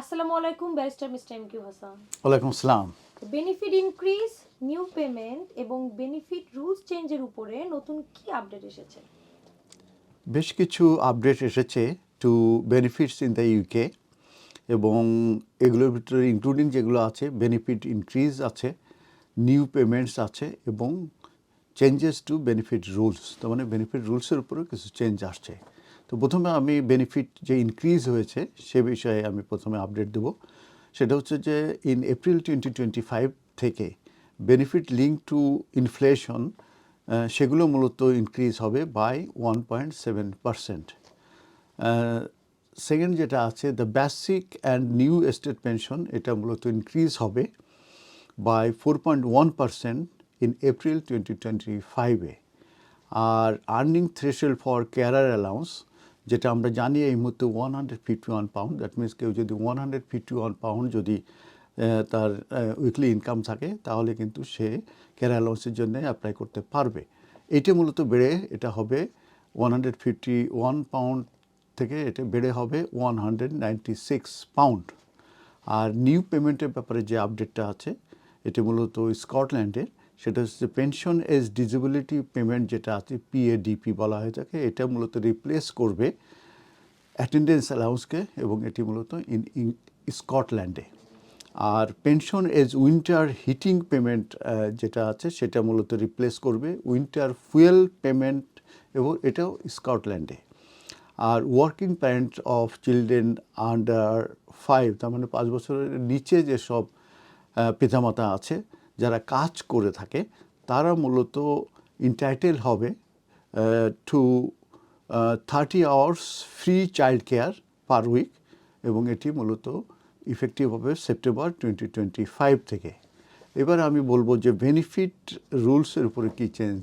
আসসালামু আলাইকুম barrister mister M Q Hasan ওয়ালাইকুম আসসালাম। বেনিফিট ইনক্রিজ নিউ পেমেন্ট এবং বেনিফিট রুলস চেঞ্জের উপরে নতুন কি আপডেট এসেছে? বেশ কিছু আপডেট এসেছে to benefits in the UK এবং এগুলোর ভিতরে ইনক্লুডিং যেগুলো আছে বেনিফিট ইনক্রিজ আছে নিউ পেমেন্টস আছে এবং চেঞ্জেস টু বেনিফিট রুলস তার মানে বেনিফিট রুলসের উপরেও কিছু চেঞ্জ আসছে। তো প্রথমে আমি বেনিফিট যে ইনক্রিজ হয়েছে সে বিষয়ে আমি প্রথমে আপডেট দেবো। সেটা হচ্ছে যে in April twenty twenty five থেকে বেনিফিট লিঙ্ক টু ইনফ্লেশন সেগুলো মূলত ইনক্রিজ হবে by one point seven percent second যেটা আছে the basic and new state pension এটা মূলত ইনক্রিজ হবে by four point one percent in April twenty twenty ফাইভে আর earning threshold for carer allowance যেটা আমরা জানি এই মুহূর্তে one hundred fifty one pound that means কেউ যদি one hundred fifty one pound যদি তার উইকলি ইনকাম থাকে, তাহলে কিন্তু সে কেয়ার অ্যালাউন্সের জন্য অ্যাপ্লাই করতে পারবে। এইটা মূলত বেড়ে, এটা হবে one hundred fifty one pound থেকে এটা বেড়ে হবে one hundred ninety six pound আর নিউ পেমেন্টের ব্যাপারে যে আপডেটটা আছে, এটা মূলত স্কটল্যান্ডের সেটা হচ্ছে পেনশন এজ ডিজেবিলিটি পেমেন্ট যেটা আছে পিএডিপি বলা হয়ে থাকে, এটা মূলত রিপ্লেস করবে অ্যাটেন্ডেন্স অ্যালাউন্সকে এবং এটি মূলত ইন স্কটল্যান্ডে আর pension age winter heating payment যেটা আছে, সেটা মূলত রিপ্লেস করবে উইন্টার ফুয়েল পেমেন্ট এবং এটাও স্কটল্যান্ডে আর working parent of children under five তার মানে পাঁচ বছরের নিচে যেসব পিতামাতা আছে যারা কাজ করে থাকে, তারা মূলত ইন্টাইটেল হবে to thirty hours free child care per week এবং এটি মূলত ইফেক্টিভ হবে সেপ্টেম্বর টোয়েন্টি টোয়েন্টি ফাইভ থেকে। এবার আমি বলব যে বেনিফিট রুলসের উপরে কী চেঞ্জ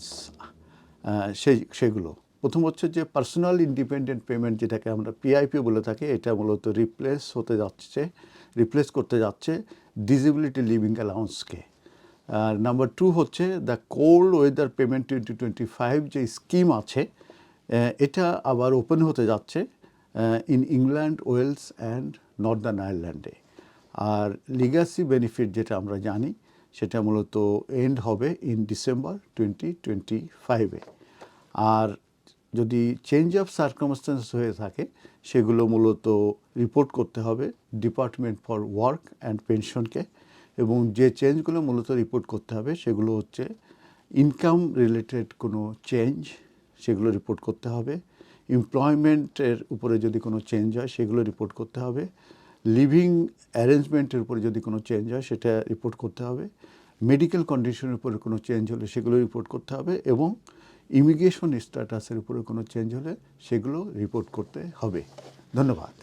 সেই সেগুলো। প্রথম হচ্ছে যে পার্সোনাল ইন্ডিপেন্ডেন্ট পেমেন্ট যেটাকে আমরা পিআইপি বলে থাকি, এটা মূলত রিপ্লেস হতে যাচ্ছে রিপ্লেস করতে যাচ্ছে ডিসেবিলিটি লিভিং অ্যালাউন্সকে আর নাম্বার টু হচ্ছে the cold weather payment twenty twenty five যে স্কিম আছে এটা আবার ওপেন হতে যাচ্ছে in England Wales and Northern আয়ারল্যান্ডে আর লিগাসি বেনিফিট যেটা আমরা জানি, সেটা মূলত এন্ড হবে ইন ডিসেম্বর টোয়েন্টি টোয়েন্টি ফাইভে আর যদি চেঞ্জ অফ সার্কামস্টেন্স হয়ে থাকে, সেগুলো মূলত রিপোর্ট করতে হবে ডিপার্টমেন্ট ফর ওয়ার্ক অ্যান্ড পেনশনকে এবং যে চেঞ্জগুলো মূলত রিপোর্ট করতে হবে, সেগুলো হচ্ছে ইনকাম রিলেটেড কোনো চেঞ্জ সেগুলো রিপোর্ট করতে হবে। এমপ্লয়মেন্টের উপরে যদি কোনো চেঞ্জ হয়, সেগুলো রিপোর্ট করতে হবে। লিভিং অ্যারেঞ্জমেন্টের উপরে যদি কোনো চেঞ্জ হয়, সেটা রিপোর্ট করতে হবে। মেডিকেল কন্ডিশনের উপরে কোনো চেঞ্জ হলে, সেগুলো রিপোর্ট করতে হবে এবং ইমিগ্রেশন স্ট্যাটাসের উপরে কোনো চেঞ্জ হলে, সেগুলো রিপোর্ট করতে হবে। ধন্যবাদ।